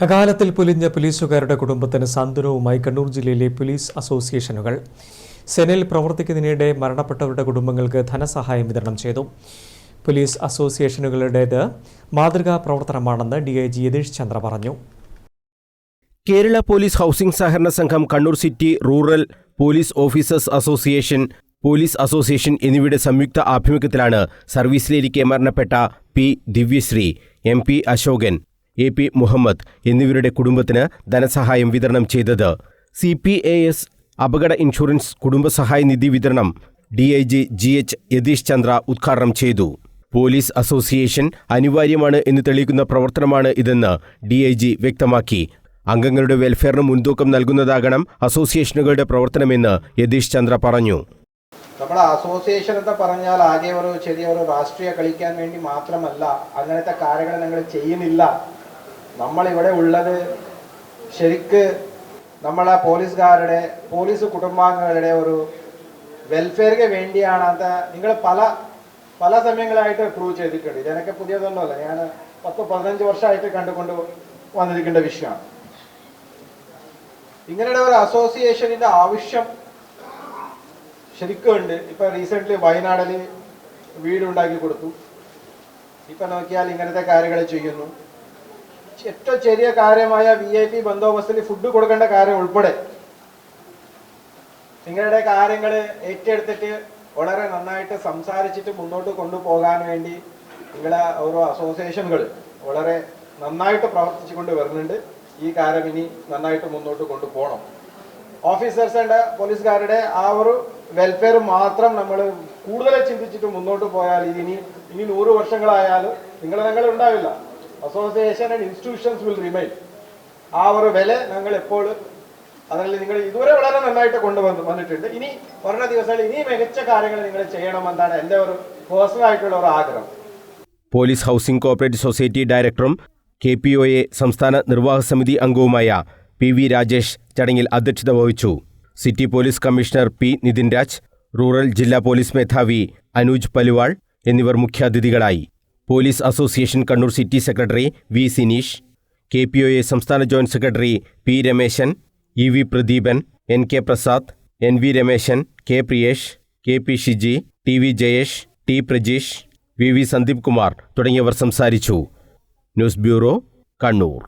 അകാലത്തിൽ പൊലിഞ്ഞ പോലീസുകാരുടെ കുടുംബത്തിന് സാന്ത്വനവുമായി കണ്ണൂർ ജില്ലയിലെ പോലീസ് അസോസിയേഷനുകൾ. സെനയിൽ പ്രവർത്തിക്കുന്നതിനിടെ മരണപ്പെട്ടവരുടെ കുടുംബങ്ങൾക്ക് ധനസഹായം വിതരണം ചെയ്തു. പോലീസ് അസോസിയേഷനുകളുടേത് മാതൃകാ പ്രവർത്തനമാണെന്ന് D I G Yathish Chandra പറഞ്ഞു. കേരള പോലീസ് ഹൗസിംഗ് സഹകരണ സംഘം Kannur city rural police officers association police association എന്നിവയുടെ സംയുക്ത ആഭിമുഖ്യത്തിലാണ് സർവീസിലിരിക്കെ മരണപ്പെട്ട P Divyashree M P Ashokan A P Muhammad എന്നിവരുടെ കുടുംബത്തിന് ധനസഹായം വിതരണം ചെയ്തത്. സി പി എ എസ് അപകട ഇൻഷുറൻസ് കുടുംബസഹായ നിധി വിതരണം D I G G H Yathish Chandra ഉദ്ഘാടനം ചെയ്തു. പോലീസ് അസോസിയേഷൻ അനിവാര്യമാണ് എന്ന് തെളിയിക്കുന്ന പ്രവർത്തനമാണ് ഇതെന്ന് ഡി ഐ ജി വ്യക്തമാക്കി. അംഗങ്ങളുടെ വെൽഫെയറിന് മുൻതൂക്കം നൽകുന്നതാകണം അസോസിയേഷനുകളുടെ പ്രവർത്തനമെന്ന് യതീഷ് ചന്ദ്ര പറഞ്ഞു. നമ്മുടെ അസോസിയേഷൻ എന്ന് പറഞ്ഞാൽ ആകെ ഒരു ചെറിയ ഒരു രാഷ്ട്രീയ കളിക്കാൻ വേണ്ടി മാത്രമല്ല അങ്ങനത്തെ കാര്യങ്ങൾ ഞങ്ങൾ ചെയ്യുന്നില്ല. നമ്മൾ ഇവിടെ ഉള്ളത് ശരിക്ക് നമ്മളെ പോലീസുകാരുടെ പോലീസ് കുടുംബാംഗങ്ങളുടെ ഒരു വെൽഫെയർക്ക് വേണ്ടിയാണ് അത് നിങ്ങൾ പല പല സമയങ്ങളായിട്ട് പ്രൂവ് ചെയ്തിട്ടുണ്ട്. ഇതെനിക്ക് പുതിയതൊന്നുമല്ല. ഞാൻ പത്ത് പതിനഞ്ച് വർഷമായിട്ട് കണ്ടുകൊണ്ട് വന്നിരിക്കേണ്ട വിഷയമാണ്. ഇങ്ങനെയുള്ള ഒരു അസോസിയേഷനിന്റെ ആവശ്യം ശരിക്കും ഉണ്ട് ഇപ്പൊ റീസെന്റ് വയനാടിൽ വീടുണ്ടാക്കി കൊടുത്തു. ഇപ്പൊ നോക്കിയാൽ ഇങ്ങനത്തെ കാര്യങ്ങൾ ചെയ്യുന്നു. ഏറ്റവും ചെറിയ കാര്യമായ വി ഐ പി ബന്ദോബസ്തിൽ ഫുഡ് കൊടുക്കേണ്ട കാര്യം ഉൾപ്പെടെ. നിങ്ങളുടെ കാര്യങ്ങൾ ഏറ്റെടുത്തിട്ട് വളരെ നന്നായിട്ട് സംസാരിച്ചിട്ട് മുന്നോട്ട് കൊണ്ടുപോകാൻ വേണ്ടി നിങ്ങളെ ഓരോ അസോസിയേഷനുകൾ വളരെ നന്നായിട്ട് പ്രവർത്തിച്ചുകൊണ്ട് വരുന്നുണ്ട്. ഈ കാര്യം ഇനി നന്നായിട്ട് മുന്നോട്ട് കൊണ്ടുപോകണം. ഓഫീസേഴ്സ് ആൻഡ് പോലീസുകാരുടെ ആ ഒരു വെൽഫെയർ മാത്രം നമ്മൾ കൂടുതൽ ചിന്തിച്ചിട്ട് മുന്നോട്ട് പോയാൽ ഇനി ഇനി നൂറ് വർഷങ്ങളായാലും നിങ്ങൾ ഞങ്ങൾ ഉണ്ടാവില്ല. Association and institutions will remain ആ ഒരു വില ഞങ്ങൾ എപ്പോഴും അതല്ലെങ്കിൽ നിങ്ങൾ ഇതുവരെ വളരെ നന്നായിട്ട് കൊണ്ടുവന്ന് വന്നിട്ടുണ്ട്. ഇനി വരുന്ന ദിവസങ്ങളിൽ ഇനി മികച്ച കാര്യങ്ങൾ നിങ്ങൾ ചെയ്യണമെന്നാണ് എന്റെ ഒരു പേഴ്സണൽ ആയിട്ടുള്ള ഒരു ആഗ്രഹം. പോലീസ് ഹൗസിംഗ് കോഓപ്പറേറ്റീവ് സൊസൈറ്റി ഡയറക്ടറും കെ പി ഒ എ സംസ്ഥാന നിർവാഹക സമിതി അംഗവുമായ പി വി രാജേഷ് ചടങ്ങിൽ അധ്യക്ഷത വഹിച്ചു. City police commissioner P Nithin Raj rural ജില്ലാ പോലീസ് മേധാവി അനൂജ് പലുവാൾ എന്നിവർ മുഖ്യാതിഥികളായി. Police association Kannur city secretary V Sineesh K P O A സംസ്ഥാന joint secretary P Rameshan E V Pradeepan N K Prasad N V Rameshan K Priyesh K P Shiji T V Jayesh T Prajeesh V V Sandeep Kumar തുടങ്ങിയവർ സംസാരിച്ചു. News bureau Kannur.